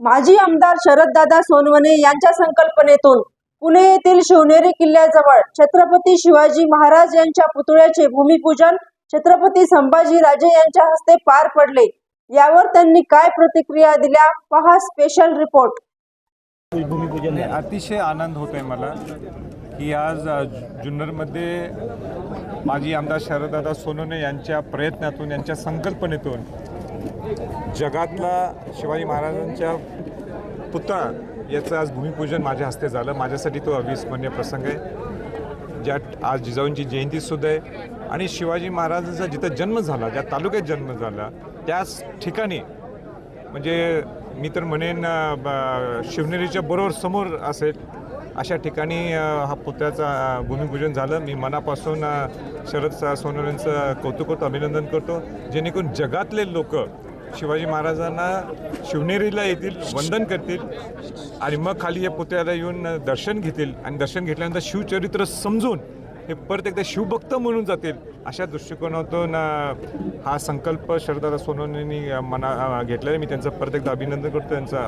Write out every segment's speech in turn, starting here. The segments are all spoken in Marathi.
माजी आमदार शरददादा सोनवणे यांच्या संकल्पनेतून पुणे येथील शिवनेरी किल्ल्याजवळ छत्रपती शिवाजी महाराज यांच्या पुतळ्याचे भूमिपूजन छत्रपती संभाजी राजे यांच्या हस्ते पार पडले. यावर त्यांनी काय प्रतिक्रिया दिल्या? पहा स्पेशल रिपोर्ट भूमिपूजन. अतिशय आनंद होत आहे मला की आज जुन्नरमध्ये माजी आमदार शरददादा सोनवणे यांच्या प्रयत्नातून यांच्या संकल्पनेतून जगातला शिवाजी महाराजांच्या पुतळा याचं आज भूमिपूजन माझ्या हस्ते झालं. माझ्यासाठी तो अविस्मरणीय प्रसंग आहे. ज्यात आज जिजाऊंची जयंतीसुद्धा आहे. आणि शिवाजी महाराजांचा जिथं जन्म झाला ज्या तालुक्यात जन्म झाला त्याच ठिकाणी म्हणजे मी तर म्हणेन ब- शिवनेरीच्या बरोबर समोर असेल अशा ठिकाणी हा पुतळ्याचं भूमिपूजन झालं. मी मनापासून शरद सा- कौतुक करतो अभिनंदन करतो. जेणेकरून जगातले लोक शिवाजी महाराजांना शिवनेरीला येतील वंदन करतील आणि मग खाली या पुतळ्याला येऊन दर्शन घेतील. आणि दर्शन घेतल्यानंतर शिवचरित्र समजून हे परत एकदा शिवभक्त म्हणून जातील. अशा दृष्टिकोनातून हा संकल्प शरदादा सोनवणेंनी मना घेतलेला आहे. मी त्यांचं परत एकदा अभिनंदन करतो. त्यांचा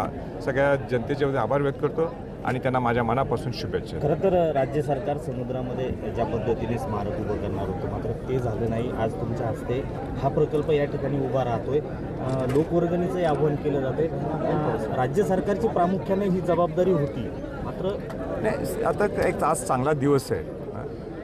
सगळ्या जनतेच्या वतीने आभार व्यक्त करतो आणि त्यांना माझ्या मनापासून शुभेच्छा खरं तर राज्य सरकार समुद्रामध्ये ज्या पद्धतीने स्मारक उभं करणार होतं मात्र ते झालं नाही. आज तुमच्या हस्ते हा प्रकल्प या ठिकाणी उभा राहतोय. अं, लोकवर्गणीचंही आव्हान केलं जाते राज्य सरकारची प्रामुख्याने ही जबाबदारी होती. मात्र नाही आता एक आज चांगला दिवस आहे.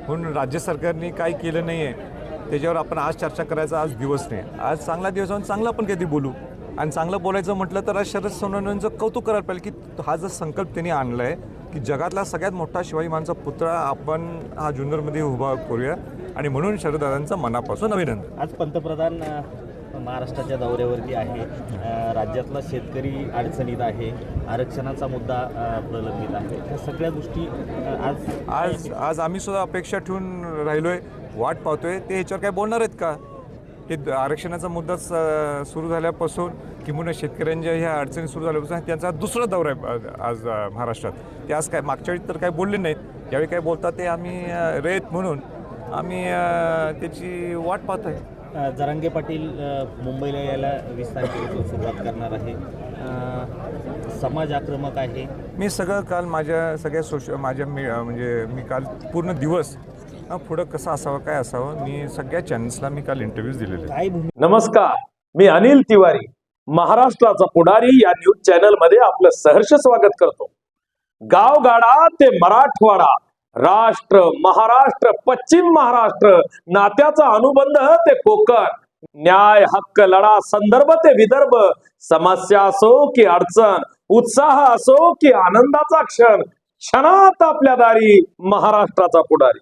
म्हणून राज्य सरकारने काय केलं नाही आहे त्याच्यावर आपण आज चर्चा करायचा आज दिवस नाही. आज चांगला दिवस आहे चांगला आपण कधी बोलू. आणि चांगलं बोलायचं म्हटलं तर आज शरद सोनवणेंचं कौतुक करायला पाहिजे की हा जो संकल्प त्यांनी आणला आहे की जगातला सगळ्यात मोठा शिवाजी महाराजांचा पुतळा आपण हा जुन्नरमध्ये उभा करूया. आणि म्हणून शरददादांचं मनापासून अभिनंदन. आज पंतप्रधान महाराष्ट्राच्या दौऱ्यावरती आहे. राज्यातला शेतकरी अडचणीत आहे. आरक्षणाचा मुद्दा प्रलंबित आहे. ह्या सगळ्या गोष्टी आज आज आज आम्ही सुद्धा अपेक्षा ठेवून राहिलोय वाट पाहतोय. ते ह्याच्यावर काय बोलणार आहेत का? हे द- आरक्षणाचा मुद्दा स- सुरू झाल्यापासून किंवा शेतकऱ्यांच्या ह्या अडचणी सुरू झाल्यापासून त्यांचा दुसरा दौरा आहे आज महाराष्ट्रात. ते आज काय मागच्या वेळी तर काय बोलले नाहीत. यावेळी काय बोलतात ते आम्ही रेत म्हणून आम्ही त्याची वाट पाहतोय अ, जरांगे पाटील मुंबईला यायला वीस तारखेपासून सुरुवात करणार आहे. समाज आक्रमक आहे. मी सगळं काल माझ्या सगळ्या सोश माझ्या मी म्हणजे मी काल पूर्ण दिवस पुढं कसं असावं काय असावं मी सगळ्या चॅनल्सला मी काल इंटरव्ह्यूज दिलेले नमस्कार. मी अनिल तिवारी महाराष्ट्राचा पुढारी या न्यूज चॅनलमध्ये आपलं सहर्ष स्वागत करतो. गावगाडा ते मराठवाडा राष्ट्र महाराष्ट्र पश्चिम महाराष्ट्र नात्याचा अनुबंध ते कोकण. न्याय हक्क लढा संदर्भ ते विदर्भ. समस्या असो की अडचण उत्साह असो की आनंदाचा क्षण क्षणात आपल्या दारी महाराष्ट्राचा पुढारी.